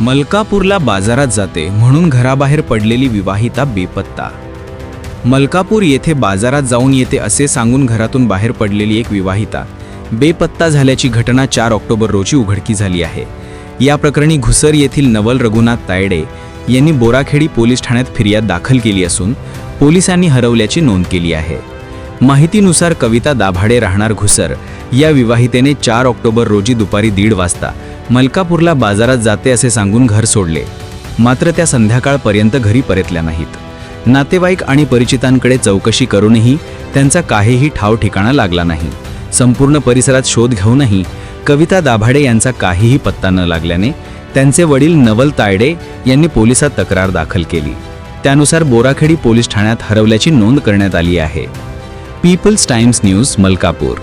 मलकापूरला बाजारात जाते म्हणून घराबाहेर पडलेली विवाहिता बेपत्ता. मलकापूर येथे बाजारात जाऊन येते असे सांगून घरातून बाहेर पडलेली एक विवाहिता. बेपत्ता झाल्याची घटना चार ऑक्टोबर रोजी उघडकी झाली आहे. या प्रकरणी घुसर येथील नवल रघुनाथ तायडे यांनी बोराखेडी पोलीस ठाण्यात फिर्याद दाखल केली असून पोलिसांनी हरवल्याची नोंद केली आहे. माहितीनुसार कविता दाभाडे राहणार घुसर. या विवाहितेने चार ऑक्टोबर रोजी दुपारी दीड वाजता मलकापूरला बाजारात जाते असे सांगून घर सोडले. मात्र त्या संध्याकाळपर्यंत घरी परतल्या नाहीत. नातेवाईक आणि परिचितांकडे चौकशी करूनही त्यांचा काहीही ठाव ठिकाणा लागला नाही. संपूर्ण परिसरात शोध घेऊनही कविता दाभाडे यांचा काहीही पत्ता न लागल्याने त्यांचे वडील नवल तायडे यांनी पोलिसात तक्रार दाखल केली. त्यानुसार बोराखेडी पोलीस ठाण्यात हरवल्याची नोंद करण्यात आली आहे. People's times news Malkapur.